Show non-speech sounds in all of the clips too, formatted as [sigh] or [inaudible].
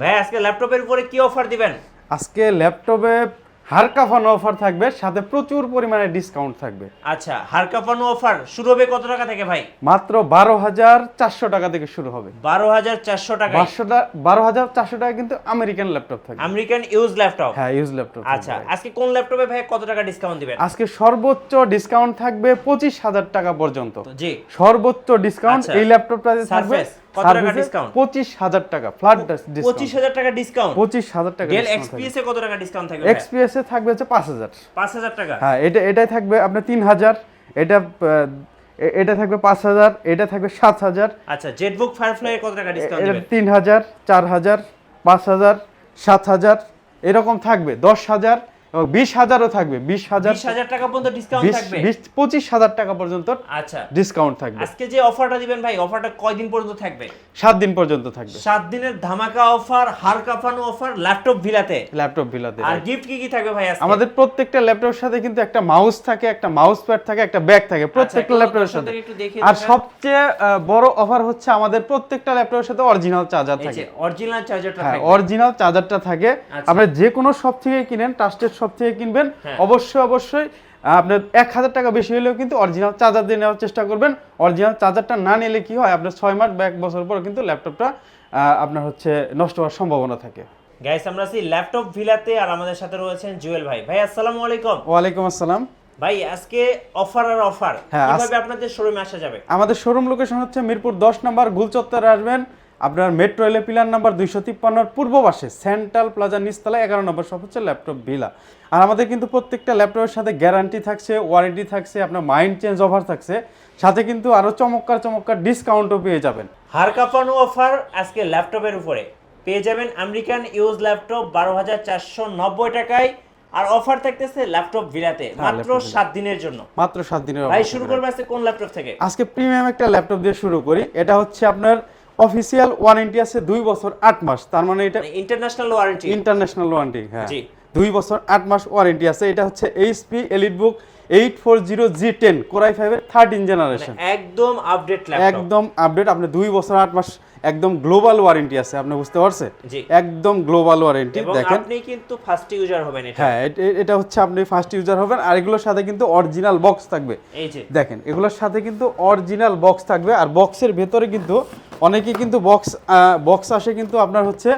ভাই আজকে ল্যাপটপের উপরে কি অফার দিবেন? আজকে ল্যাপটপে হার অফার থাকবে সাথে প্রচুর পরিমাণে ডিসকাউন্ট থাকবে। আচ্ছা হার কাঁপানো অফার শুরু হবে কত টাকা থেকে ভাই? মাত্র বারো হাজার চারশো টাকা থেকে শুরু হবে। বারো হাজার চারশো টাকা পাঁচশো বারো হাজার চারশো টাকা কিন্তু আমেরিকান ল্যাপটপ থাকবে। American use laptop? হ্যাঁ ইউজ ল্যাপটপ আচ্ছা আজকে কোন ল্যাপটপে ভাই কত টাকা ডিসকাউন্ট দিবেন? আজকে সর্বোচ্চ ডিসকাউন্ট থাকবে পঁচিশ হাজার টাকা পর্যন্ত। জি। সর্বোচ্চ ডিসকাউন্ট আচ্ছা। এই ল্যাপটপটাতে থাকবে কত টাকা হাজার টাকা ফ্ল্যাট পঁচিশ হাজার টাকা ডিসকাউন্ট পঁচিশ হাজার টাকা ডেল এক্সপিএস এ কত টাকা ডিসকাউন্ট থাকবে এক্সপিএস এ থাকবে হচ্ছে পাঁচ হাজার। পাঁচ হাজার টাকা? হ্যাঁ এটা এটাই থাকবে আপনার তিন হাজার এটা এটা থাকবে পাঁচ হাজার এটা থাকবে সাত হাজার। আচ্ছা জেটবুক ফায়ারফ্লাই কত টাকা ডিসকাউন্ট তিন হাজার চার হাজার পাঁচ হাজার সাত হাজার এরকম থাকবে। দশ হাজার এবং বিশ হাজারও থাকবে বিশ হাজার হাজার টাকা পর্যন্ত ডিসকাউন্ট থাকবে? পঁচিশ হাজার টাকা পর্যন্ত আচ্ছা। ডিসকাউন্ট থাকবে। আজকে যে অফারটা দিবেন ভাই অফারটা কয়দিন পর্যন্ত থাকবে? সাত দিন পর্যন্ত থাকবে। সাত দিনের ধামাকা অফার হার কাঁপানো অফার ল্যাপটপ ভিলাতে ল্যাপটপ বিলাতে আর গিফট কি কি থাকবে ভাই আমাদের প্রত্যেকটা ল্যাপটপের সাথে কিন্তু একটা মাউস থাকে একটা মাউস প্যাড থাকে একটা ব্যাগ থাকে প্রত্যেকটা একটু ল্যাপটপের সাথে। আর সবচেয়ে বড় অফার হচ্ছে আমাদের প্রত্যেকটা ল্যাপটপের সাথে অরিজিনাল চার্জার থাকে। অরিজিনাল চার্জারটা থাকে থাকবে। অরিজিনাল চার্জারটা থাকে। আচ্ছা। আপনারা যে কোনো শপ থেকে কিনেন ট্রাস্টেড শপ থেকে কিনবেন হ্যাঁ। অবশ্যই অবশ্যই আপনার এক হাজার টাকা বেশি হলেও কিন্তু অরিজিনাল চার্জার দিয়ে নেওয়ার চেষ্টা করবেন। অরিজিনাল চার্জারটা না নিলে কি হয় আপনার ছয় মাস বা এক বছর পর কিন্তু ল্যাপটপটা আপনার হচ্ছে নষ্ট হওয়ার সম্ভাবনা থাকে। গাইস আমরা আছি ল্যাপটপ ভিলাতে আর আমাদের সাথে রয়েছেন জুয়েল ভাই। ভাই আসসালামু আলাইকুম। ওয়ালাইকুম আসসালাম। ভাই আজকে অফার আর অফার হ্যাঁ, কীভাবে আপনাদের শোরুমে আসা যাবে? আমাদের শোরুম লোকেশন হচ্ছে মিরপুর দশ নম্বর গুলচত্বরে আসবেন। আপনার মেট্রো রেলের পিলার নাম্বার দুইশো তিপ্পান্নর পূর্ব পাশে সেন্ট্রাল প্লাজা নিচতলা এগারো নম্বর সব হচ্ছে ল্যাপটপ ভিলা আর আমাদের কিন্তু প্রত্যেকটা ল্যাপটপের সাথে গ্যারান্টি থাকছে ওয়ারেন্টি থাকছে আপনার মাইন্ড চেঞ্জ অফার থাকছে। সাথে কিন্তু আরও চমৎকার চমৎকার ডিসকাউন্টও পেয়ে যাবেন। হার কাঁপানো অফার আজকে ল্যাপটপের উপরে। পেয়ে যাবেন আমেরিকান ইউজ ল্যাপটপ বারো হাজার চারশো নব্বই টাকায়। আর অফার থাকতেছে ল্যাপটপ ভিলাতে মাত্র সাত দিনের জন্য। মাত্র সাত দিনের ভাই শুরু। করবে আজকে কোন ল্যাপটপ থেকে? আজকে প্রিমিয়াম একটা ল্যাপটপ দিয়ে শুরু করি। এটা হচ্ছে আপনার অফিসিয়াল ওয়ারেন্টি আছে দুই বছর আট মাস। তার মানে এটা ইন্টারন্যাশনাল ওয়ারেন্টি ইন্টারন্যাশনাল ওয়ারেন্টি হ্যাঁ। জি। দুই বছর আট মাস ওয়ারেন্টি আছে। এটা হচ্ছে HP EliteBook eight four zero G ten Core i ফাইভের থার্টিন জেনারেশন একদম আপডেট একদম আপডেট আপনি দুই বছর আট মাস একদম গ্লোবাল ওয়ারেন্টি আছে আপনি বুঝতে পারছেন? একদম গ্লোবাল ওয়ারেন্টি দেখেন। আপনি কিন্তু ফার্স্ট ইউজার হবেন এটা। হ্যাঁ এটা হচ্ছে আপনি ফার্স্ট ইউজার হবেন আর এগুলোর সাথে কিন্তু অরিজিনাল বক্স থাকবে। এই যে। দেখেন এগুলোর সাথে কিন্তু অরিজিনাল বক্স থাকবে আর বক্সের ভেতরে কিন্তু অনেকে কিন্তু বক্স বক্স আসে কিন্তু আপনার হচ্ছে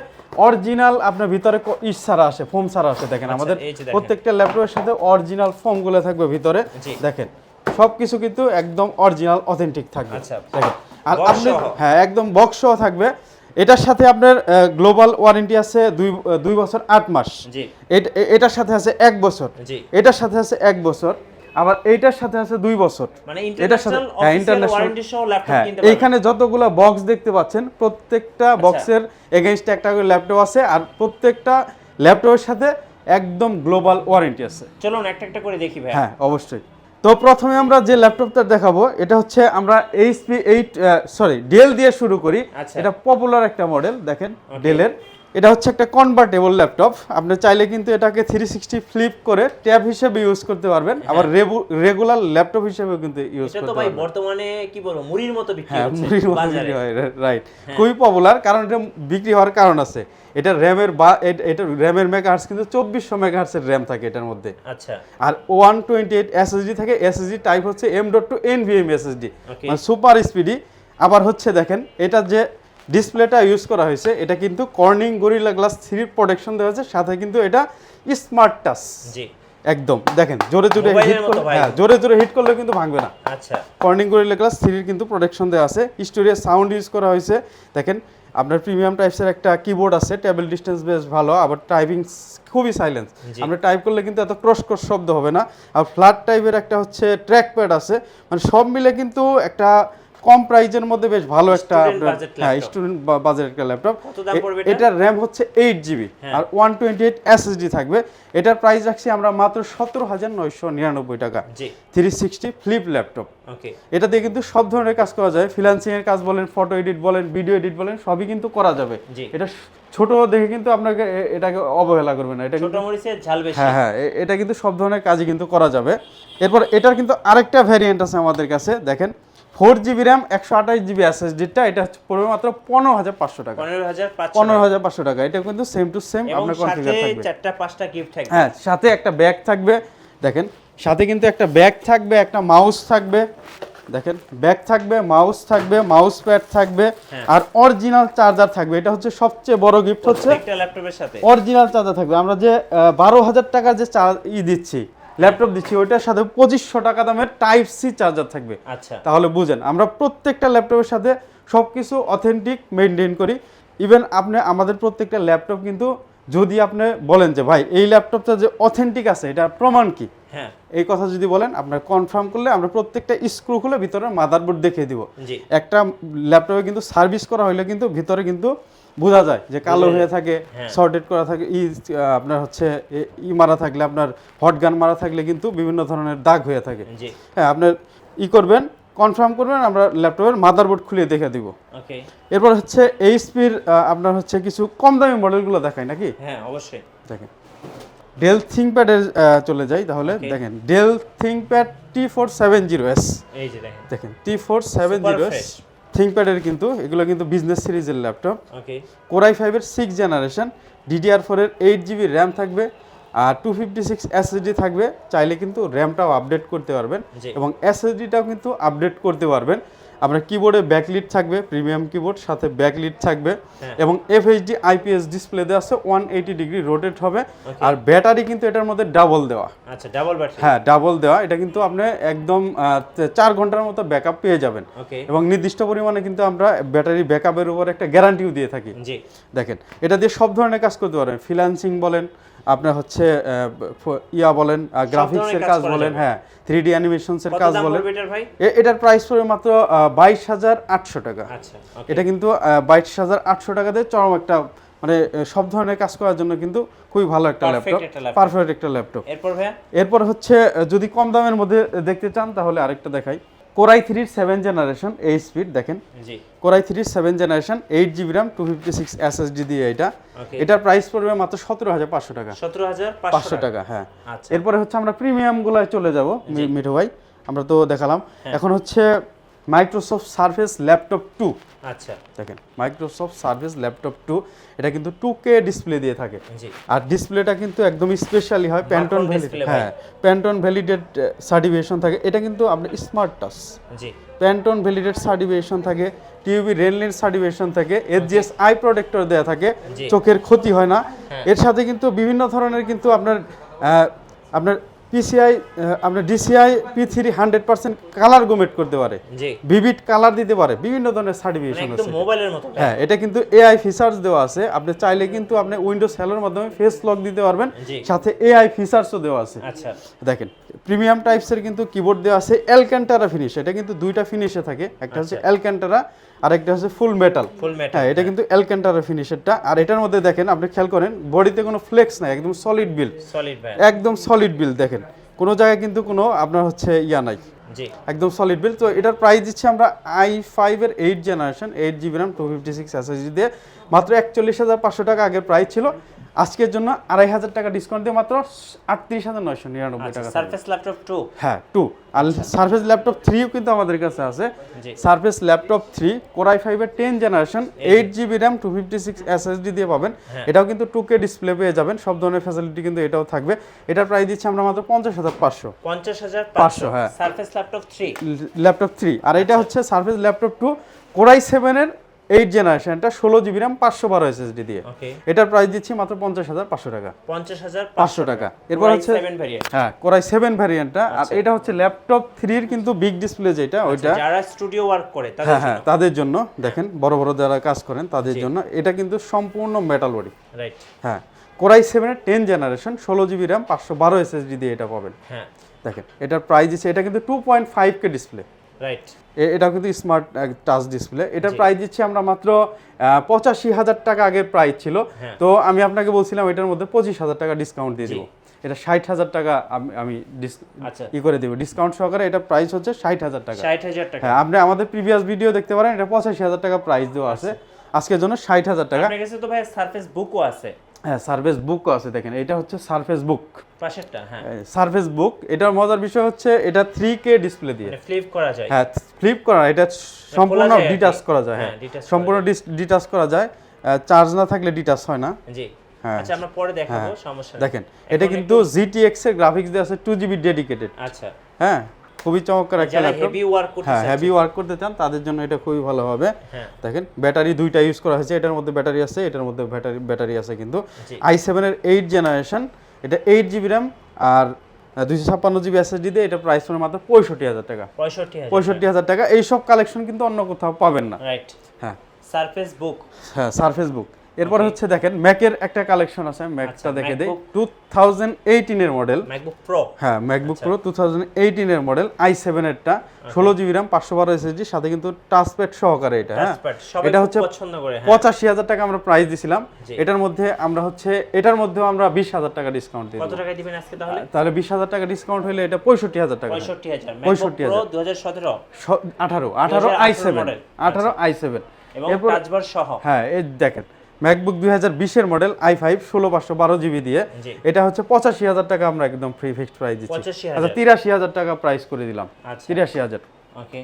অরিজিনাল আপনার ভিতরে ইস ছাড়া আসে ফোম ছাড়া আসে দেখেন আচ্ছা, আমাদের। প্রত্যেকটা ল্যাপটপের সাথে অরিজিনাল ফোমগুলো থাকবে ভিতরে। দেখেন। সবকিছু কিন্তু একদম অরিজিনাল অথেন্টিক থাকবে আচ্ছা। দেখেন। আর আপনি হ্যাঁ একদম বক্স সহ থাকবে। এটার সাথে আপনার গ্লোবাল ওয়ারেন্টি আছে দুই দুই বছর আট মাস। এটার সাথে আছে এক বছর। জি। এটার সাথে আছে এক বছর। আবার এইটার সাথে আছে দুই বছর। মানে এটার সাথে হ্যাঁ ইন্টারন্যাশনাল হ্যাঁ এইখানে যতগুলো বক্স দেখতে পাচ্ছেন প্রত্যেকটা বক্সের এগেইনস্টে একটা করে ল্যাপটপ আছে আর প্রত্যেকটা ল্যাপটপের সাথে একদম গ্লোবাল ওয়ারেন্টি আছে। চলুন একটা একটা করে দেখি ভাই হ্যাঁ অবশ্যই। তো প্রথমে আমরা যে ল্যাপটপটা দেখাবো এটা হচ্ছে আমরা এইচপি এইট সরি ডেল দিয়ে শুরু করি। আচ্ছা। এটা পপুলার একটা মডেল দেখেন ডেলের এটা হচ্ছে একটা কনভার্টেবল ল্যাপটপ আপনি চাইলে কিন্তু এটাকে থ্রি সিক্সটি ফ্লিপ করে ট্যাব হিসেবে ইউজ করতে পারবেন। আবার রেগুলার ল্যাপটপ হিসেবেও কিন্তু ইউজ করতে পারবেন। বর্তমানে কি বলব মুড়ির মতো বিক্রি হ্যাঁ হচ্ছে মুড়ির মতো বিক্রি হয় রাইট খুবই পপুলার কারণ এটা বিক্রি হওয়ার কারণ আছে। এটা র্যামের বা এটা র্যামের মেগাহার্স কিন্তু চব্বিশশো মেগাহার্সের র্যাম থাকে এটার মধ্যে। আচ্ছা। আর ওয়ান টোয়েন্টি এইট এসএসডি থাকে এসএসডি টাইপ হচ্ছে M dot two NVMe SSD Okay. মানে সুপার স্পিডি আবার হচ্ছে দেখেন এটা যে ডিসপ্লেটা ইউজ করা হয়েছে। এটা কিন্তু Corning Gorilla Glass three protection দেওয়া হয়েছে সাথে কিন্তু এটা স্মার্ট টাচ জি। একদম দেখেন জোরে জোরে হিট করলে হ্যাঁ জোরে জোরে হিট করলে কিন্তু ভাঙবে না। আচ্ছা। কর্নিং গরিলা গ্লাস থ্রির কিন্তু প্রোটেকশন দেওয়া আছে। স্টোরিয়ার সাউন্ড ইউজ করা হয়েছে। দেখেন আপনার প্রিমিয়াম টাইপসের একটা কিবোর্ড আছে টেবিল ডিস্টেন্স বেশ ভালো আবার টাইপিং খুবই সাইলেন্স। আমরা টাইপ করলে কিন্তু এত ক্রস ক্রস শব্দ হবে না। আর ফ্ল্যাট টাইপের একটা হচ্ছে ট্র্যাক প্যাড আছে। মানে সব মিলে কিন্তু একটা কম প্রাইজের মধ্যে বেশ ভালো একটা হ্যাঁ স্টুডেন্ট বাজেট একটা ল্যাপটপ? এটার র্যাম হচ্ছে এইট জিবি হ্যাঁ। আর ওয়ান টোয়েন্টি এইট এসএসডি থাকবে। এটার প্রাইস রাখছি আমরা মাত্র সতেরো হাজার নয়শো নিরানব্বই টাকা। জি। Three sixty flip laptop okay এটা দিয়ে কিন্তু সব ধরনের কাজ করা যায়। ফ্রিল্যান্সিং এর কাজ বলেন ফটো এডিট বলেন ভিডিও এডিট বলেন সবই কিন্তু করা যাবে। এটা ছোট দেখে কিন্তু আপনাকে এটাকে অবহেলা করবে না। এটা কিন্তু হ্যাঁ হ্যাঁ এটা কিন্তু সব ধরনের কাজই কিন্তু করা যাবে। এরপর এটার কিন্তু আরেকটা ভ্যারিয়েন্ট আছে আমাদের কাছে দেখেন। ফোর জিবি র্যাম একশো আঠাশ জিবি এসএসডিটা এটা হচ্ছে পড়বে মাত্র পনেরো হাজার পাঁচশো টাকা। পনেরো হাজার পাঁচশো টাকা এটা কিন্তু সেম টু সেম আপনার কনফিগার থাকবে। চারটা পাঁচটা গিফট থাকবে। হ্যাঁ সাথে একটা ব্যাগ থাকবে দেখেন সাথে কিন্তু একটা ব্যাগ থাকবে একটা মাউস থাকবে দেখেন ব্যাগ থাকবে মাউস থাকবে মাউস প্যাড থাকবে হ্যাঁ। আর অরিজিনাল চার্জার থাকবে এটা হচ্ছে সবচেয়ে বড় গিফট হচ্ছে একটা ল্যাপটপের সাথে। অরিজিনাল চার্জার থাকবে। আমরা যে বারো হাজার টাকার যে চার্জ ই দিচ্ছি ল্যাপটপ দিচ্ছি ওইটার সাথে পঁচিশশো টাকা দামের টাইপ সি চার্জার থাকবে। আচ্ছা। তাহলে বুঝেন আমরা প্রত্যেকটা ল্যাপটপের সাথে সব কিছু অথেন্টিক মেনটেন করি। ইভেন আপনি আমাদের প্রত্যেকটা ল্যাপটপ কিন্তু যদি আপনি বলেন যে ভাই এই ল্যাপটপটা যে অথেন্টিক আছে এটা প্রমাণ কি? হ্যাঁ। এই কথা যদি বলেন আপনার কনফার্ম করলে আমরা প্রত্যেকটা স্ক্রু খুলে ভিতরে মাদারবোর্ড দেখিয়ে দিব। একটা ল্যাপটপে কিন্তু সার্ভিস করা হইলে কিন্তু ভিতরে কিন্তু বোঝা যায় যে কালো হয়ে থাকে হ্যাঁ। সর্টেড করা থাকে ই আপনার হচ্ছে ই মারা থাকলে আপনার হট গান মারা থাকলে কিন্তু বিভিন্ন ধরনের দাগ হয়ে থাকে। হ্যাঁ আপনার ই করবেন কনফার্ম করবেন আমরা ল্যাপটপের মাদারবোর্ড খুলে দেখে দিব। ওকে এরপর হচ্ছে এইচপির আপনার হচ্ছে কিছু কম দামি মডেলগুলো দেখায় নাকি? হ্যাঁ অবশ্যই। দেখেন। ডেল থিঙ্কপ্যাডের চলে যাই তাহলে। দেখেন Dell ThinkPad T four seven zero S এই যে দেখেন। দেখেন T four seven zero S. থিঙ্কপ্যাডের কিন্তু এগুলো কিন্তু বিজনেস সিরিজের ল্যাপটপ ওকে কোরাই ফাইভের সিক্স জেনারেশন ডিডিআর ফোরের এইট জিবি র্যাম থাকবে আর টু ফিফটি সিক্স এসএসডি থাকবে চাইলে কিন্তু র্যামটাও আপডেট করতে পারবেন এবং এসএসডিটাও কিন্তু আপডেট করতে পারবেন। আপনার কিবোর্ডে ব্যাকলিট থাকবে প্রিমিয়াম কিবোর্ড সাথে ব্যাকলিট থাকবে হ্যাঁ। এবং এফএইচডি আইপিএস ডিসপ্লে দেওয়া আছে ওয়ান এইটি ডিগ্রি রোটেট হবে। আর ব্যাটারি কিন্তু এটার মধ্যে ডাবল দেওয়া। আচ্ছা ডাবল ব্যাটারি হ্যাঁ ডাবল দেওয়া। এটা কিন্তু আপনি একদম চার ঘণ্টার মতো ব্যাকআপ পেয়ে যাবেন। এবং নির্দিষ্ট পরিমাণে কিন্তু আমরা ব্যাটারি ব্যাকআপের উপর একটা গ্যারান্টিও দিয়ে থাকি। জি। দেখেন এটা দিয়ে সব ধরনের কাজ করতে পারবেন। ফ্রিল্যান্সিং বলেন আপনার হচ্ছে ইয়া বলেন গ্রাফিক্সের কাজ বলেন হ্যাঁ থ্রি ডি অ্যানিমেশনসের কাজ বলেন। এটার প্রাইস পড়বে মাত্র বাইশ হাজার আটশো টাকা। আচ্ছা এটা কিন্তু বাইশ হাজার আটশো টাকাতে চরম একটা মানে সব ধরনের কাজ করার জন্য কিন্তু খুবই ভালো একটা ল্যাপটপ পারফেক্ট একটা ল্যাপটপ এরপর হচ্ছে যদি কম দামের মধ্যে দেখতে চান তাহলে আরেকটা দেখাই। কোরাই থ্রির সেভেন জেনারেশন এই স্পিড দেখেন। কোরাই থ্রির seven generation eight GB RAM two fifty six SSD দিয়ে এটা। এটার প্রাইস পড়বে মাত্র সতেরো হাজার পাঁচশো টাকা। সতেরো হাজার পাঁচশো টাকা। হ্যাঁ। আচ্ছা। এরপরে হচ্ছে আমরা প্রিমিয়াম গুলায় চলে যাব। মিঠু ভাই। আমরা তো দেখালাম। হ্যাঁ। এখন হচ্ছে মাইক্রোসফট সার্ফেস ল্যাপটপ টু আচ্ছা। দেখেন মাইক্রোসফট সার্ফেস ল্যাপটপ টু এটা কিন্তু টু কে ডিসপ্লে দিয়ে থাকে। আর ডিসপ্লেটা কিন্তু একদম স্পেশালি হয় প্যান্টন। হ্যাঁ প্যান্টন ভ্যালিডেড সার্টিফিকেশন থাকে। এটা কিন্তু আপনার smart touch Pantone validated certification থাকে টিউবি রেনলিন সার্টিফিকেশন থাকে এসজিএস আই প্রোটেক্টর দেওয়া থাকে। চোখের ক্ষতি হয় না। হ্যাঁ। এর সাথে কিন্তু বিভিন্ন ধরনের কিন্তু আপনার আপনার পিসিআই আপনার DCI P three hundred percent colour gamut করতে পারে। ভিভিড কালার দিতে পারে। বিভিন্ন ধরনের মানে সার্টিফিকেশন আছে। মোবাইলের মতো। হ্যাঁ এটা কিন্তু এআই ফিচার্স দেওয়া আছে। আপনি চাইলে কিন্তু আপনি উইন্ডোজ সেলের মাধ্যমে ফেস লক দিতে পারবেন। সাথে এআই ফিচার্সও দেওয়া আছে। আচ্ছা। দেখেন প্রিমিয়াম টাইপসের কিন্তু কিবোর্ড দেওয়া আছে। অ্যালক্যান্টারা ফিনিশ এটা কিন্তু দুইটা ফিনিশে থাকে। একটা হচ্ছে আচ্ছা। অ্যালক্যান্টারা আর একটা হচ্ছে ফুল মেটাল ফুল মেটাল হ্যাঁ এটা কিন্তু এলকেন্টারের ফিনিশেরটা আর এটার মধ্যে দেখেন আপনি খেয়াল করেন বডিতে কোনো ফ্লেক্স নাই একদম সলিড বিল সলিড একদম সলিড বিল দেখেন। কোনো জায়গায় কিন্তু কোনো আপনার হচ্ছে ইয়া নাই। একদম সলিড বিল তো এটার প্রাইস দিচ্ছি আমরা আই ফাইভের eight generation eight GB RAM two fifty six SSD দিয়ে মাত্র একচল্লিশ হাজার পাঁচশো টাকা আগের প্রাইস ছিল। আজকের জন্য আড়াই হাজার টাকা ডিসকাউন্ট দিয়ে মাত্র আটত্রিশ হাজার নয়শো নিরানব্বই আচ্ছা টাকা। সারফেস ল্যাপটপ টু হ্যাঁ টু আর সার্ফেস ল্যাপটপ থ্রিও কিন্তু আমাদের কাছে আছে। Surface laptop three Core i ফাইভের ten generation eight GB RAM two fifty six SSD দিয়ে পাবেন। হ্যাঁ। এটাও কিন্তু টু কে ডিসপ্লে পেয়ে যাবেন। সব ধরনের ফ্যাসিলিটি কিন্তু এটাও থাকবে। এটার প্রাইস দিচ্ছি আমরা মাত্র পঞ্চাশ হাজার পাঁচশো। পঞ্চাশ হাজার পাঁচশো হ্যাঁ। Surface laptop three laptop three আর এটা হচ্ছে Surface laptop two Core i সেভেনের এইট জেনারেশনটা ষোলো জিবি র্যাম পাঁচশো বারো এসএসডি দিয়ে। এটার প্রাইস দিচ্ছি মাত্র পঞ্চাশ হাজার পাঁচশো টাকা। পঞ্চাশ হাজার পাঁচশো টাকা। এরপর হচ্ছে হ্যাঁ কোরাই সেভেন ভ্যারিয়েন্টটা আর আচ্ছা। এটা হচ্ছে ল্যাপটপ থ্রির কিন্তু বিগ ডিসপ্লে যেটা ওইটা যারা স্টুডিও ওয়ার্ক করে হ্যাঁ হ্যাঁ তাদের জন্য। দেখেন বড় বড় যারা কাজ করেন তাদের জন্য। এটা কিন্তু সম্পূর্ণ মেটাল বডি রাইট হ্যাঁ কোরাই সেভেনের টেন জেনারেশন ষোলো জিবি র্যাম পাঁচশো বারো এসএসডি দিয়ে এটা পাবেন। হ্যাঁ। দেখেন এটার প্রাইস দিচ্ছে এটা কিন্তু two point five K display right এটা কিন্তু স্মার্ট টাচ ডিসপ্লে এটার প্রাইস দিচ্ছি আমরা মাত্র পঁচাশি হাজার টাকা আগের প্রাইস ছিল। হ্যাঁ। তো আমি আপনাকে বলছিলাম এটার মধ্যে পঁচিশ হাজার টাকা ডিসকাউন্ট দিয়ে। দিব। এটা ষাট হাজার টাকা আমি- আচ্ছা। ই করে দেবো। ডিসকাউন্ট সহকারে এটা প্রাইস হচ্ছে ষাট হাজার টাকা। ষাট হাজার টাকা। হ্যাঁ আপনি আমাদের প্রিভিয়াস ভিডিও দেখতে পারেন এটা পঁচাশি হাজার টাকা প্রাইস দেওয়া আছে। আজকের জন্য ষাট হাজার টাকা। তো ভাই সারফেস বুকও আছে। হ্যাঁ সার্ফেস বুকও আছে দেখেন এটা হচ্ছে সার্ফেস বুক পাশেরটা হ্যাঁ। সার্ফেস বুক এটার মজার বিষয় হচ্ছে এটা থ্রি কে ডিসপ্লে দিয়ে। মানে ফ্লিপ করা যায়। হ্যাঁ ফ্লিপ করা এটা সম্পূর্ণ আর কি। ডিটাচ করা যায় হ্যাঁ, হ্যাঁ। সম্পূর্ণ ডিটাচ করা যায়। চার্জ না থাকলে ডিটাচ হয় না। জি। হ্যাঁ। আচ্ছা আমরা পরে দেখাবো সমস্যা দেখেন এটা কিন্তু জিটিএক্স এর গ্রাফিক্স দিয়ে আছে টু জিবি ডেডিকেটেড আচ্ছা। হ্যাঁ খুবই চমৎকার একটা ল্যাপটপ হেভি ওয়ার্ক করতে হ্যাঁ হেভি ওয়ার্ক করতে চান তাদের জন্য এটা খুবই ভালো হবে। হ্যাঁ। দেখেন ব্যাটারি দুইটা ইউজ করা হয়েছে এটার মধ্যে ব্যাটারি আছে এটার মধ্যে ব্যাটারি ব্যাটারি আছে কিন্তু। আই সেভেনের এইট জেনারেশন এটা এইট জিবি র্যাম আর দুইশো ছাপ্পান্ন জিবি এসএসডি দিয়ে এটা প্রাইস পড়ে মাত্র পঁয়ষট্টি হাজার টাকা। পঁয়ষট্টি হাজার টাকা। এইসব কালেকশন কিন্তু অন্য কোথাও পাবেন না। রাইট হ্যাঁ। সারফেস বুক হ্যাঁ সারফেস বুক এরপরে হচ্ছে দেখেন ম্যাকের একটা কালেকশন আছে ম্যাকটা আচ্ছা, দেখে দেই। MacBook। টু থাউজেন্ড এইটিনের মডেল ম্যাকবুক প্রো হ্যাঁ ম্যাকবুক। প্রো টু থাউজেন্ড এইটিনের মডেল আই সেভেনেরটা ষোলো জিবি র্যাম পাঁচশো বারো এসএসডি সাথে কিন্তু টাচপ্যাড সহকারে এটা হ্যাঁ? এটা হচ্ছে পছন্দ করে হ্যাঁ। পঁচাশি হাজার টাকা আমরা প্রাইস দিছিলাম। এটার মধ্যে আমরা হচ্ছে এটার মধ্যেও আমরা বিশ হাজার টাকা ডিসকাউন্ট দিই কত টাকা দিবেন আজকে তাহলে? তাহলে বিশ হাজার টাকা ডিসকাউন্ট হলে এটা পঁয়ষট্টি হাজার টাকা পঁয়ষট্টি হাজার। ম্যাকবুক প্রো দু হাজার সতেরো। আঠারো আঠারো আই সেভেন model। আঠারো আই সেভেন এবং এরপর টাচবার সহ। হ্যাঁ এই দেখেন ম্যাকবুক দুই হাজার বিশের মডেল আই ফাইভ ষোলো পাঁচশো বারো জিবি দিয়ে। এটা হচ্ছে পঁচাশি হাজার টাকা আমরা একদম ফ্রি ফিক্সড প্রাইস দিচ্ছি। আচ্ছা তিরাশি হাজার টাকা প্রাইস করে দিলাম। আচ্ছা। তিরাশি হাজার। Okay.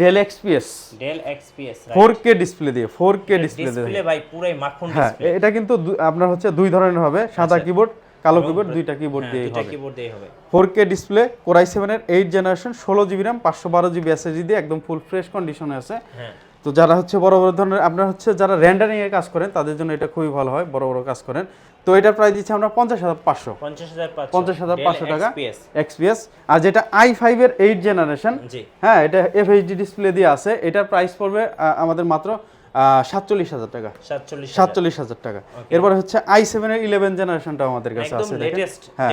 Dell XPS Dell XPS four K display দিয়ে ফোর কে ডিসপ্লে দিয়ে। ডিসপ্লে ভাই পুরাই মাখন হ্যাঁ ডিসপ্লে এটা কিন্তু আপনার হচ্ছে দুই ধরনের হবে সাদা আচ্ছা। কিবোর্ড কালো কিবোর্ড দুইটা কিবোর্ড দিয়ে দুইটা কিবোর্ড দিয়ে হবে। Four K display Core i সেভেনের এইট জেনারেশন ষোলো জিবি র্যাম পাঁচশো বারো জিবি এসএসডি দিয়ে একদম ফুল ফ্রেশ কন্ডিশনে আছে। হ্যাঁ। তো যারা হচ্ছে বড় বড় ধরনের আপনার হচ্ছে যারা র্যান্ডারিং এর কাজ করেন তাদের জন্য এটা খুবই ভালো হয় বড় বড় কাজ করেন। তো এটার প্রাইস দিচ্ছি আমরা পঞ্চাশ হাজার পাঁচশো। পঞ্চাশ হাজার পাঁচশো। টাকা। এক্সপিএস আর যেটা আই ফাইভের এইট জেনারেশন হ্যাঁ এটা এফএইচডি ডিসপ্লে দিয়ে আছে। এটার প্রাইস পড়বে আমাদের মাত্র সাতচল্লিশ হাজার টাকা। সাতচল্লিশ হাজার। টাকা। এরপর হচ্ছে আই সেভেনের ইলেভেন জেনারেশনটাও আমাদের কাছে আছে হ্যাঁ।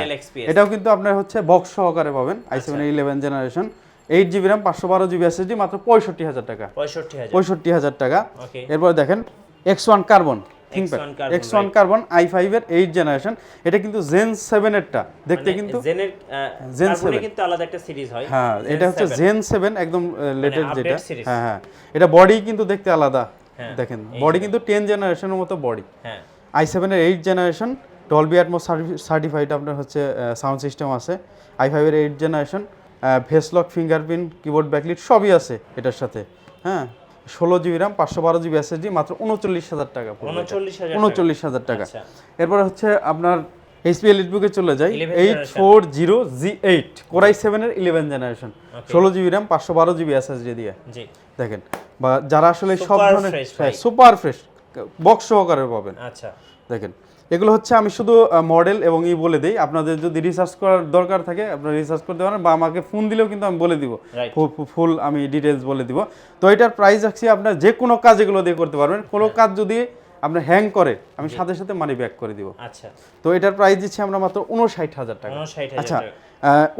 এটাও কিন্তু আপনার হচ্ছে বক্স সহকারে পাবেন আই আচ্ছা। সেভেনের eleven generation eight GB RAM পাঁচশো বারো জিবি এসএসডি মাত্র পঁয়ষট্টি হাজার টাকা। পঁয়ষট্টি হাজার। টাকা। ওকে এরপর দেখেন X one carbon X1 Carbon, X one carbon i ফাইভের এইট জেনারেশন এটা কিন্তু জেন সেভেনেরটা দেখতে মানে কিন্তু কার্বনে 7 কিন্তু আলাদা একটা সিরিজ হয় হ্যাঁ এটা হচ্ছে 7 জেন সেভেন একদম লেটেস্ট যেটা। হ্যাঁ হ্যাঁ। এটা বডি কিন্তু দেখতে আলাদা। হ্যাঁ, দেখেন বডি কিন্তু টেন জেনারেশনের মতো বডি হ্যাঁ। আই সেভেনের eight generation Dolby Atmos certified আপনার হচ্ছে সাউন্ড সিস্টেম আছে। আই ফাইভের eight generation face lock fingerprint keyboard backlit সবই আছে এটার সাথে। হ্যাঁ? ষোলো জিবি র্যাম পাঁচশো বারো জিবি এসএসডি মাত্র উনচল্লিশ হাজার টাকা। উনচল্লিশ হাজার টাকা। আচ্ছা। এরপরে হচ্ছে আপনার এইচপি এলিটবুকে চলে যাই। Eight four zero G eight Core i সেভেনের ইলেভেন জেনারেশন ষোলো জিবি র্যাম পাঁচশো বারো জিবি এসএসডি দিয়ে। দেখেন বা যারা আসলে সব ধরনের সুপার ফ্রেশ বক্স সহকারে পাবেন। আচ্ছা। দেখেন এগুলো হচ্ছে আমি শুধু মডেল এবং ই বলে দিই। আপনাদের যদি রিসার্চ করার দরকার থাকে আপনারা রিসার্চ করতে পারেন বা আমাকে ফোন দিলেও কিন্তু আমি বলে দিব। ফুল আমি ডিটেলস বলে দিব। তো এটার প্রাইস রাখছি আপনার যে কোনো কাজ এগুলো দিয়ে করতে পারবেন। কোনো কাজ যদি আপনার হ্যাং করে আমি সাথে সাথে মানি ব্যাক করে দিব। আচ্ছা। তো এটার প্রাইস দিচ্ছি আমরা মাত্র উনষাট হাজার টাকা। আচ্ছা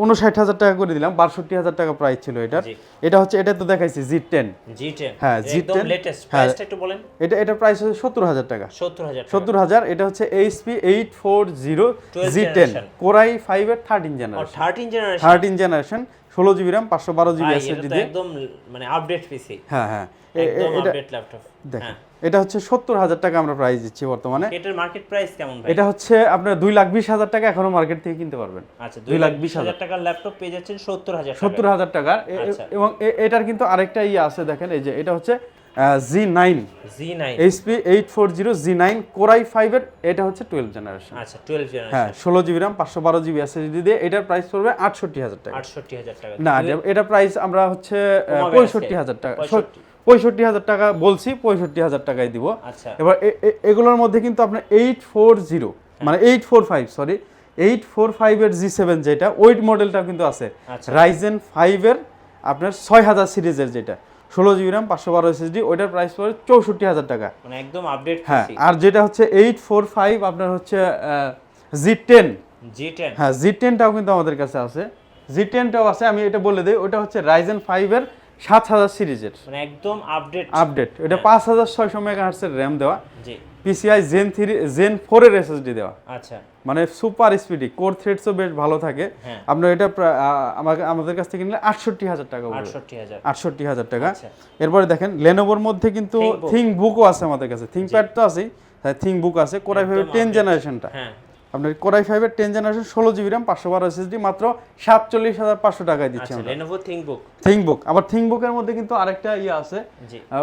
উনষাট হাজার টাকা করে দিলাম বাষট্টি হাজার টাকা প্রাইস ছিল এটার। এটা হচ্ছে এটা তো দেখাইছি জি টেন জি টেন হ্যাঁ, জি টেন হ্যাঁ। একটু বলেন। এটা এটা প্রাইস হচ্ছে সত্তর হাজার টাকা। সত্তর হাজার সত্তর হাজার এটা হচ্ছে HP eight four zero G ten Core i ফাইভের thirteen in generation thirteen generation thirteen generation ষোলো জিবি র্যাম পাঁচশো বারো জিবি এস এসএসডি দিয়ে। একদম মানে আপডেট পিসি হ্যাঁ হ্যাঁ। একদম আপডেট ল্যাপটপ দেখেন হ্যাঁ। এটা হচ্ছে সত্তর হাজার টাকা আমরা প্রাইস দিচ্ছি বর্তমানে। এটার মার্কেট প্রাইস কেমন ভাই? এটা হচ্ছে আপনার দুই লাখ বিশ হাজার টাকা এখনও মার্কেট থেকে কিনতে পারবেন। আচ্ছা দুই লাখ বিশ হাজার। টাকার ল্যাপটপ পেয়ে যাচ্ছেন সত্তর হাজার সত্তর হাজার টাকার। এ- আচ্ছা। এবং এটার কিন্তু আরেকটা ইয়ে আছে দেখেন এই যে এটা হচ্ছে G nine G nine HP eight four zero G nine Core i ফাইভের এটা হচ্ছে টুয়েলভ জেনারেশন আচ্ছা টুয়েলভ জেনারেশন হ্যাঁ ষোলো জিবি র্যাম পাঁচশো বারো জিবি এসএসডি দিয়ে এটার প্রাইস পড়বে আটষট্টি হাজার টাকা। আটষট্টি হাজার টাকা। না এটা- প্রাইস আমরা হচ্ছে পঁয়ষট্টি হাজার টাকা। পঁয়ষট্টি। হাজার টাকা বলছি পঁয়ষট্টি হাজার টাকায় দিব। আচ্ছা। এবার এগুলোর মধ্যে কিন্তু আপনার এইট ফোর জিরো মানে eight four five sorry eight four ফাইভের জি সেভেন যেটা ওইট মডেলটা কিন্তু আছে। আচ্ছা। রাইজেন ফাইভের আপনার ছয় হাজার সিরিজের যেটা। ষোলো জিবি র্যাম পাঁচশো বারো এসএসডি ওইটার প্রাইস পড়ে চৌষট্টি হাজার টাকা। মানে একদম আপডেট হ্যাঁ আর যেটা হচ্ছে এইট ফোর ফাইভ আপনার হচ্ছে জি টেন জি টেন হ্যাঁ জি টেনটাও কিন্তু আমাদের কাছে আছে। জি টেনটাও আছে আমি এটা বলে দিই ওটা হচ্ছে রাইজেন ফাইভের সাত হাজার সিরিজের। মানে একদম আপডেট আপডেট এটা পাঁচ হাজার ছয়শো মেগা হার্সের র্যাম দেওয়া। জি। পিসিআই জেন থ্রি জেন ফোরের এসএসডি দেওয়া। আচ্ছা। মানে সুপার স্পিডি কোর থ্রেডসও বেশ ভালো থাকে। হ্যাঁ। আপনার এটা আমাকে আমাদের কাছ থেকে নিলে আটষট্টি হাজার টাকা আটষট্টি হাজার। টাকা। আচ্ছা। এরপরে দেখেন লেনোভোর মধ্যে কিন্তু। থিঙ্ক বুকও আছে আমাদের কাছে। থিঙ্ক প্যাড তো আছেই। থিঙ্ক বুক আছে কোরাই ফাইভের টেন। জেনারেশনটা হ্যাঁ। আপনার কোরাই ফাইভের টেন জেনারেশন ষোলো জিবি র্যাম পাঁচশো বারো এসএসডি মাত্র সাতচল্লিশ হাজার পাঁচশো টাকায় দিচ্ছি আচ্ছা আমরা। লেনোভো থিংকবুক থিঙ্ক বুক আবার থিঙ্ক বুকের মধ্যে কিন্তু আরেকটা ইয়ে আছে।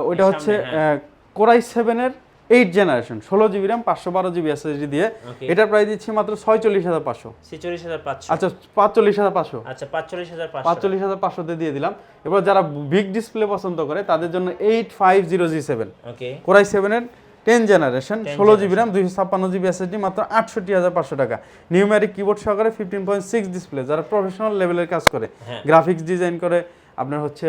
ওইটা হচ্ছে হ্যাঁ। কোরাই সেভেনের এইট জেনারেশন ষোলো জিবি র্যাম পাঁচশো বারো জিবি এসএসডি দিয়ে. এটার প্রাইস দিচ্ছি মাত্র ছয়চল্লিশ হাজার পাঁচশো। ছেচল্লিশ হাজার পাঁচশো। আচ্ছা পাঁচচল্লিশ হাজার পাঁচশো। আচ্ছা পাঁচচল্লিশ হাজার পাঁচচল্লিশ হাজার পাঁচশোতে দিয়ে দিলাম। এবার যারা বিগ ডিসপ্লে পছন্দ করে তাদের জন্য eight five zero G seven Core i সেভেনের টেন জেনারেশন 10 ষোলো জিবি র্যাম দুইশো ছাপ্পান্ন জিবি এসএসডি মাত্র আটষট্টি হাজার পাঁচশো টাকা। নিউমেরিক কিবোর্ড সহকারে ফিফটিন পয়েন্ট সিক্স ডিসপ্লে যারা প্রফেশনাল লেভেলের কাজ করে হ্যাঁ। গ্রাফিক্স ডিজাইন করে আপনার হচ্ছে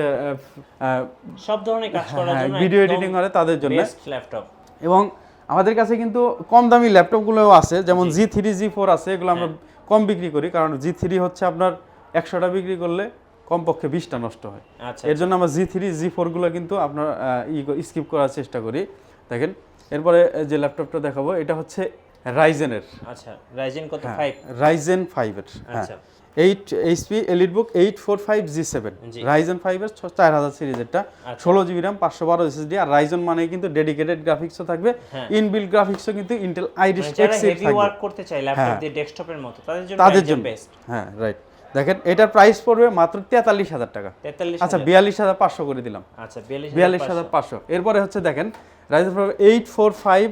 সব ধরনের কাজ করার জন্য ভিডিও এডিটিং করে তাদের জন্য। ল্যাপটপ এবং আমাদের কাছে কিন্তু কম দামি ল্যাপটপগুলোও আছে যেমন জি। থ্রি জি ফোর আছে এগুলো আমরা কম বিক্রি করি কারণ জি থ্রি হচ্ছে আপনার একশোটা বিক্রি করলে কমপক্ষে বিশটা নষ্ট হয়। আচ্ছা এর জন্য আমরা জি থ্রি জি ফোরগুলো কিন্তু আপনার স্কিপ করার চেষ্টা করি। দেখেন এরপরে যে ল্যাপটপটা দেখাবো এটা হচ্ছে রাইজেনের আচ্ছা রাইজেন কত? হ্যাঁ, ফাইভ রাইজেন ফাইভের হ্যাঁ। আচ্ছা। Eight HP EliteBook eight four five G seven. Ryzen ফাইভের চার হাজার সিরিজেরটা আচ্ছা। ষোলো জিবি র্যাম পাঁচশো বারো এসএসডি আর রাইজন মানে কিন্তু ডেডিকেটেড গ্রাফিক্সও থাকবে। হ্যাঁ। ইনবিল্ড গ্রাফিক্সও কিন্তু ইন্টেল আইরিশ এক্স ওয়ার্ক করতে চাই ল্যাপটপ হ্যাঁ। দিয়ে ডেস্কটপের মতো তাদের জন্য তাদের জন্য। বেস্ট হ্যাঁ রাইট দেখেন এটার প্রাইস পড়বে মাত্র তেতাল্লিশ হাজার টাকা। আচ্ছা বিয়াল্লিশ হাজার পাঁচশো করে দিলাম। আচ্ছা বিয়াল্লিশ হাজার পাঁচশো। এরপরে হচ্ছে দেখেন Ryzen five eight four five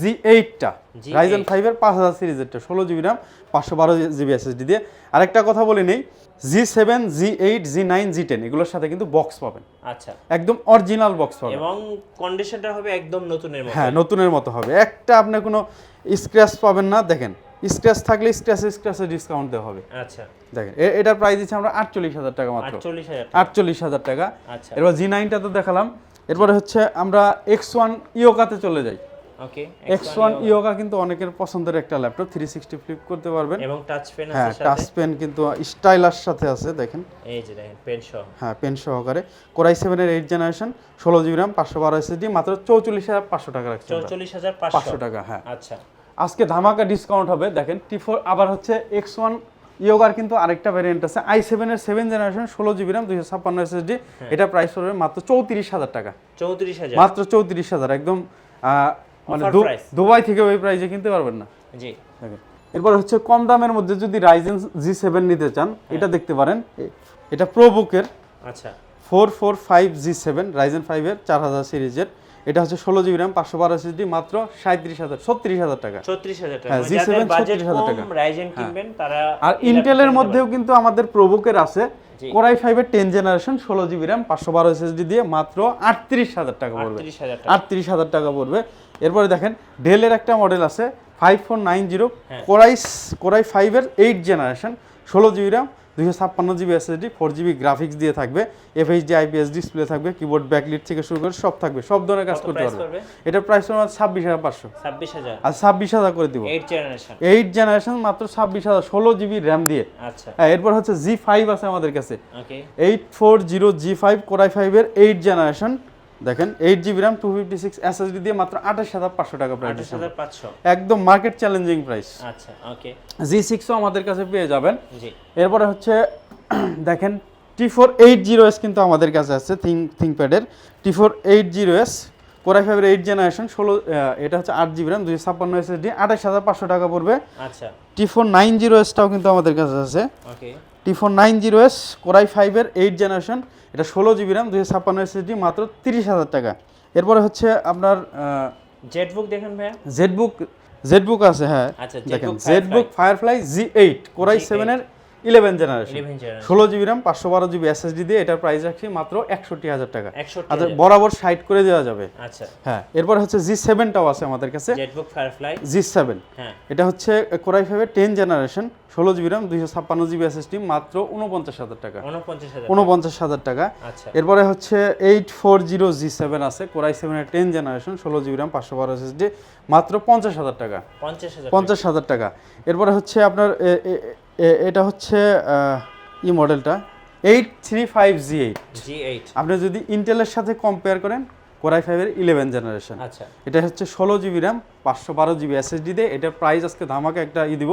G এইটটা G8 Ryzen ফাইভের পাঁচ হাজার সিরিজেরটা ষোলো জিবি র্যাম পাঁচশো বারো জিবি এসএসডি দিয়ে। আরেকটা কথা বলে নেই G seven G eight G nine G ten এগুলোর সাথে কিন্তু বক্স পাবেন। আচ্ছা। একদম অরিজিনাল বক্স পাবেন। এবং কন্ডিশনটা হবে একদম নতুনের মতো। হ্যাঁ নতুনের মতো হবে। একটা আপনি কোনো স্ক্র্যাচ পাবেন না দেখেন। স্ক্র্যাচ থাকলে স্ক্র্যাচে স্ক্র্যাচে ডিসকাউন্ট দেওয়া হবে। আচ্ছা। দেখেন এটার প্রাইস দিচ্ছি আমরা আটচল্লিশ হাজার টাকা মাত্র। আটচল্লিশ হাজার টাকা। আচ্ছা। এরপর জি নাইনটা তো দেখালাম। এরপরে হচ্ছে আমরা এক্স ওয়ান ইয়োকাতে চলে যাই। ওকে এক্স ওয়ান ইয়োকা কিন্তু অনেকের পছন্দের একটা ল্যাপটপ থ্রি সিক্সটি ফ্লিপ করতে পারবেন। এবং টাচ পেন হ্যাঁ টাচ পেন কিন্তু স্টাইলার সাথে আছে দেখেন। এই যে দেখেন পেন সহ। হ্যাঁ পেন সহকারে। কোরাই সেভেনের এইট জেনারেশন ষোলো জিবি র্যাম পাঁচশো বারো এসএসডি মাত্র চৌচল্লিশ হাজার পাঁচশো টাকা রাখছি আমরা। চৌচল্লিশ হাজার পাঁচশো। পাঁচশো টাকা হ্যাঁ। আচ্ছা। আজকে ধামাকা ডিসকাউন্ট হবে দেখেন টি ফোর আবার হচ্ছে এক্স ওয়ান ইয়োগার কিন্তু আরেকটা ভ্যারিয়েন্ট আছে। আই সেভেনের সেভেন জেনারেশন ষোলো জিবি র্যাম দুইশো ছাপ্পান্ন এসএসডি হ্যাঁ। এটা প্রাইস পড়বে মাত্র চৌত্রিশ হাজার টাকা। চৌত্রিশ হাজার। মাত্র চৌত্রিশ হাজার একদম মানে। দুবাই থেকে ওই প্রাইসে কিনতে পারবেন না। জি। দেখেন। এরপর হচ্ছে কম দামের মধ্যে যদি রাইজেন জি সেভেন নিতে চান এটা দেখতে পারেন। এটা প্রোবুকের আচ্ছা। Four four five G seven Ryzen ফাইভের চার হাজার সিরিজের এটা হচ্ছে ষোলো জিবি র্যাম পাঁচশো বারো এসএসডি মাত্র সাঁত্রিশ হাজার ছত্রিশ হাজার টাকা। চৌত্রিশ হাজার টাকা। হ্যাঁ, মানে G7 যাদের বাজেট 36,000 টাকা। রাইজেন কিনবেন তারা আর ইন্টেলের মধ্যেও কিন্তু আমাদের প্রবুকের আছে। জি। কোরাই ফাইভের টেন জেনারেশন ষোলো জিবি র্যাম পাঁচশো বারো এসএসডি দিয়ে মাত্র আটত্রিশ হাজার টাকা পড়বে। হাজার আটত্রিশ হাজার টাকা পড়বে। এরপরে দেখেন ডেলের একটা মডেল আছে ফাইভ ফোর নাইন জিরো হ্যাঁ। কোরাই ফাইভের এইট জেনারেশন ষোলো জিবি র্যাম দুশো ছাপ্পান্ন GB SSD four GB graphics দিয়ে থাকবে এফএইচডি আইপিএস ডিসপ্লে থাকবে কিবোর্ড ব্যাকলিট থেকে শুরু করে সব থাকবে সব ধরনের কাজ করতে পারবে। এটার প্রাইস হলো ছাব্বিশ হাজার পাঁচশো। ছাব্বিশ হাজার। আর ছাব্বিশ হাজার করে দিব। এইট জেনারেশন এইট জেনারেশন মাত্র ছাব্বিশ হাজার ষোলো জিবি র্যাম দিয়ে। আচ্ছা। হ্যাঁ এরপর হচ্ছে জি ফাইভ আছে আমাদের কাছে। Eight four zero G five Core i ফাইভের এইট জেনারেশন দেখেন eight GB RAM two fifty six SSD দিয়ে মাত্র আঠাশ হাজার পাঁচশো টাকা প্রাইস আঠাশ হাজার পাঁচশো। একদম মার্কেট চ্যালেঞ্জিং প্রাইস আচ্ছা ওকে জি সিক্সও আমাদের কাছে পেয়ে যাবেন। জি। এরপরে হচ্ছে [clears throat] দেখেন T four eight zero S কিন্তু আমাদের কাছে আছে thing থিংপ্যাডের T four eight zero S Core i ফাইভের এইট জেনারেশন ষোলো এটা হচ্ছে আট জিবি র্যাম দুইশো ছাপ্পান্ন এসএসডি আঠাশ হাজার পাঁচশো টাকা পড়বে। আচ্ছা। টি ফোর নাইন জিরো এসটাও কিন্তু আমাদের কাছে আছে। Okay T four nine zero S Core i ফাইভের এইট জেনারেশন এটা ষোলো জিবি র্যাম দুশো ছাপ্পান্ন এসএসডি মাত্র তিরিশ হাজার টাকা। এরপরে হচ্ছে আপনার জেটবুক দেখেন ভাইয়া? জেডবুক জেডবুক আছে হ্যাঁ আচ্ছা দেখেন ZBook ZBook Firefly G eight Core i সেভেনের ইলেভেন জেনারেশন ষোলো জিবি র্যাম পাঁচশো বারো জিবি এসএসডি দিয়ে এটার প্রাইস রাখছি মাত্র একষট্টি হাজার টাকা। আচ্ছা বরাবর সাইড করে দেওয়া যাবে। আচ্ছা। হ্যাঁ এরপর হচ্ছে জি সেভেনটাও আছে আমাদের কাছে। জি সেভেন হ্যাঁ। এটা হচ্ছে কোরাই ফাইভের টেন জেনারেশন ষোলো জিবি র্যাম দুইশো ছাপ্পান্ন জিবি এসএসডি মাত্র উনপঞ্চাশ হাজার টাকা। উনপঞ্চাশ হাজার টাকা। আচ্ছা। এরপরে হচ্ছে eight four zero G seven আছে কোরাই সেভেনের টেন জেনারেশন ষোলো জিবি র্যাম পাঁচশো বারো এসএসডি মাত্র পঞ্চাশ হাজার টাকা। পঞ্চাশ হাজার টাকা। এরপরে হচ্ছে আপনার এটা হচ্ছে আহ, ই মডেলটা eight three five G eight. G eight. আপনি যদি ইন্টেলের সাথে কম্পেয়ার করেন কোরাই ফাইভের ইলেভেন জেনারেশন আচ্ছা। এটা হচ্ছে ষোলো জিবি র্যাম পাঁচশো বারো জিবি এসএসডি দিয়ে এটার প্রাইস আজকে ধামাকে একটা ই দিব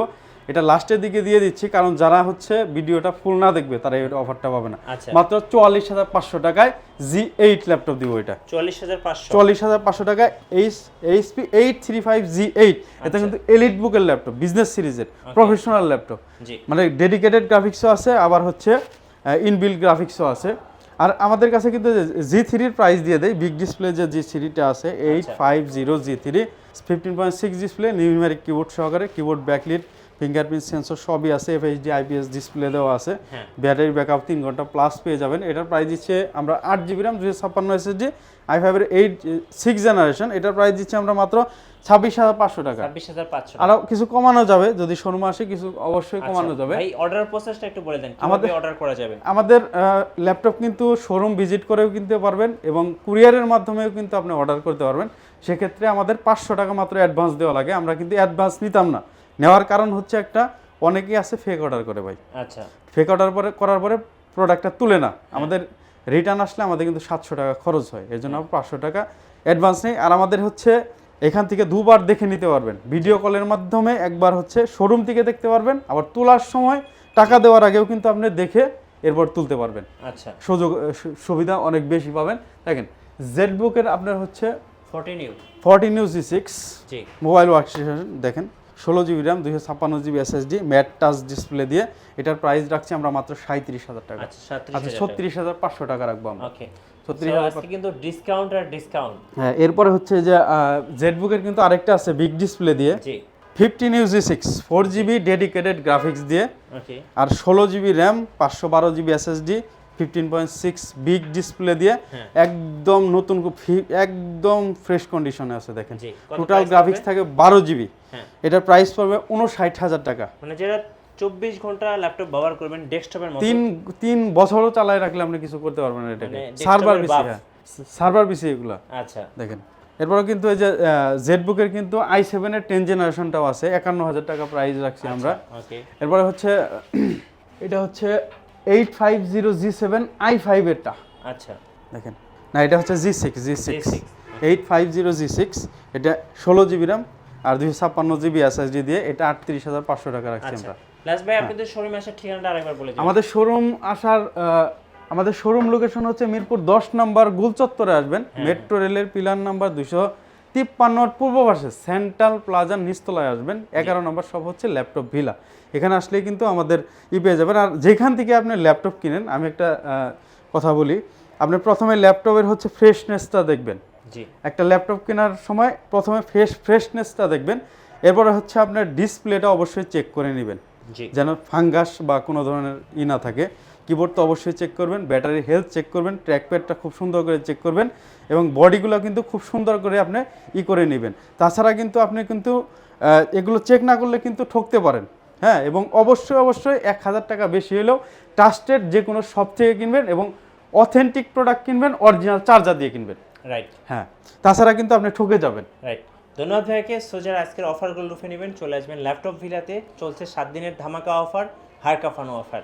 এটা লাস্টের দিকে দিয়ে দিচ্ছি কারণ যারা হচ্ছে ভিডিওটা ফুল না দেখবে তারা এই অফারটা পাবে না। আচ্ছা। মাত্র চুয়াল্লিশ হাজার পাঁচশো টাকায় জি এইট ল্যাপটপ দিব এটা। চুয়াল্লিশ হাজার পাঁচশো। চল্লিশ হাজার পাঁচশো টাকায় H HP eight three five G eight. এটা আচ্ছা। কিন্তু এলিট বুকের ল্যাপটপ বিজনেস সিরিজের প্রফেশনাল ল্যাপটপ মানে ডেডিকেটেড গ্রাফিক্সও আছে আবার হচ্ছে ইনবিল গ্রাফিক্সও আছে। আর আমাদের কাছে কিন্তু জি থ্রির প্রাইস দিয়ে দেয় বিগ ডিসপ্লে যে জি থ্রিটা আছে eight. Five zero G three fifteen point six display numeric keyboard সহকারে কিবোর্ড ব্যাকলিট ফিঙ্গারপ্রিন্ট সেন্সর সবই আছে এফএইচডি আইপিএস ডিসপ্লে দেওয়া আছে। ব্যাটারি ব্যাকআপ তিন ঘণ্টা প্লাস পেয়ে যাবেন। এটার প্রাইস দিচ্ছে আমরা আট জিবি র্যাম দুশো ছাপ্পান্ন এসএসডি আই ফাইভের এইট সিক্স জেনারেশন এটার প্রাইস দিচ্ছে আমরা মাত্র ছাব্বিশ হাজার পাঁচশো টাকা। ছাব্বিশ হাজার পাঁচশো আরও কিছু কমানো যাবে যদি শোরুম আসে কিছু অবশ্যই কমানো যাবে। এই অর্ডার প্রসেসটা একটু বলে দেন আমাদের- অর্ডার করা যাবে? আমাদের ল্যাপটপ কিন্তু শোরুম ভিজিট করেও কিনতে পারবেন এবং কুরিয়ারের মাধ্যমেও কিন্তু আপনি অর্ডার করতে পারবেন। সেক্ষেত্রে আমাদের পাঁচশো টাকা মাত্র অ্যাডভান্স দেওয়া লাগে। আমরা কিন্তু অ্যাডভান্স নিতাম না। নেওয়ার কারণ হচ্ছে একটা অনেকেই আছে ফেক অর্ডার করে ভাই। আচ্ছা। ফেক অর্ডার পরে করার পরে প্রোডাক্টটা তুলে না। আমাদের রিটার্ন আসলে আমাদের কিন্তু সাতশো টাকা খরচ হয় এর জন্য আমরা পাঁচশো টাকা অ্যাডভান্স নেই। আর আমাদের হচ্ছে এখান থেকে দুবার দেখে নিতে পারবেন। ভিডিও কলের মাধ্যমে একবার হচ্ছে শোরুম থেকে দেখতে পারবেন। আবার তোলার সময় টাকা দেওয়ার আগেও কিন্তু আপনি দেখে এরপর তুলতে পারবেন। আচ্ছা। সুযোগ সুবিধা অনেক বেশি পাবেন। দেখেন জেড বুকের আপনার হচ্ছে fourteen U fourteen U G six G. Mobile workstation দেখেন। ষোলো জিবি র্যাম দুইশো ছাপ্পান্ন GB SSD matte touch display দিয়ে। এটার প্রাইস রাখছি আমরা মাত্র সাঁত্রিশ হাজার টাকা। আচ্ছা আচ্ছা ছত্রিশ হাজার পাঁচশো টাকা রাখব আমরা। কিন্তু ডিসকাউন্ট আর ডিসকাউন্ট হ্যাঁ এরপরে হচ্ছে যে কিন্তু আরেকটা আছে বিগ ডিসপ্লে দিয়ে। Fifteen six four GB dedicated graphics দিয়ে। আর ষোলো জিবি র্যাম পাঁচশো বারো GB SSD fifteen point six big display দিয়ে হ্যাঁ। একদম নতুন একদম ফ্রেশ কন্ডিশনে আছে দেখেন। টোটাল গ্রাফিক্স থাকে বারো জিবি হ্যাঁ। এটার প্রাইস পড়বে উনষাট হাজার টাকা। মানে যেটা চব্বিশ ঘণ্টা ল্যাপটপ ব্যবহার করবেন ডেস্কটপের মতো। তিন তিন বছরও চালায় রাখলে আপনি কিছু করতে পারবেন না এটাকে। মানে সার্ভার এর পিসি। হ্যাঁ। সার্ভার পিসি এগুলা। আচ্ছা। দেখেন। এরপরে কিন্তু এই যে জেড বুকের কিন্তু আই সেভেনের টেন জেনারেশনটাও আছে। একান্ন হাজার টাকা প্রাইস রাখছি আমরা। ওকে এরপরে হচ্ছে [clears throat] এটা হচ্ছে eight five zero G seven I ফাইভেরটা আচ্ছা। দেখেন। না এটা হচ্ছে G six G six. Eight five zero G six এটা ষোলো জিবি র্যাম আর দুইশো ছাপ্পান্ন জিবি এসএসডি দিয়ে এটা আটত্রিশ হাজার পাঁচশো টাকা রাখছি আচ্ছা। আমরা। লাস্ট ভাই আপনাদের শোরুমে আসার ঠিকানাটা আরেকবার বলে দিন আমাদের শোরুম আসার আমাদের শোরুম লোকেশন হচ্ছে মিরপুর দশ নম্বর গুলচত্বরে আসবেন। মেট্রো রেলের পিলার নাম্বার দুশো তিপ্পান্নর পূর্ব পাশে সেন্ট্রাল প্লাজার নিচতলায় আসবেন। এগারো নম্বর সব হচ্ছে ল্যাপটপ ভিলা। এখানে আসলে কিন্তু আমাদের ই পেয়ে যাবেন। আর যেখান থেকে আপনি ল্যাপটপ কিনেন আমি একটা কথা বলি। আপনি প্রথমে ল্যাপটপের হচ্ছে ফ্রেশনেসটা দেখবেন। একটা ল্যাপটপ কেনার সময় প্রথমে ফ্রেশ ফ্রেশনেসটা দেখবেন। এরপরে হচ্ছে আপনার ডিসপ্লেটা অবশ্যই চেক করে নেবেন। যেন ফাঙ্গাস বা কোনো ধরনের ই না থাকে। কিবোর্ড তো অবশ্যই চেক করবেন ব্যাটারির হেলথ চেক করবেন ট্র্যাকপ্যাডটা খুব সুন্দর করে চেক করবেন এবং বডিগুলো কিন্তু খুব সুন্দর করে আপনি ই করে নেবেন। তাছাড়া কিন্তু আপনি কিন্তু এগুলো চেক না করলে কিন্তু ঠকতে পারেন। হ্যাঁ এবং অবশ্যই অবশ্যই এক হাজার টাকা বেশি হলেও ট্রাস্টেড যে কোনো শপ থেকে কিনবেন এবং অথেন্টিক প্রোডাক্ট কিনবেন অরিজিনাল চার্জার দিয়ে কিনবেন। রাইট হ্যাঁ তাছাড়া কিন্তু আপনি ঠকে যাবেন। রাইট ধন্যবাদ ভাইকে। সোজার আজকের অফারগুলো লুফে নেবেন চলে আসবেন ল্যাপটপ ভিলাতে। চলছে সাত দিনের ধামাকা অফার হার কাফানো অফার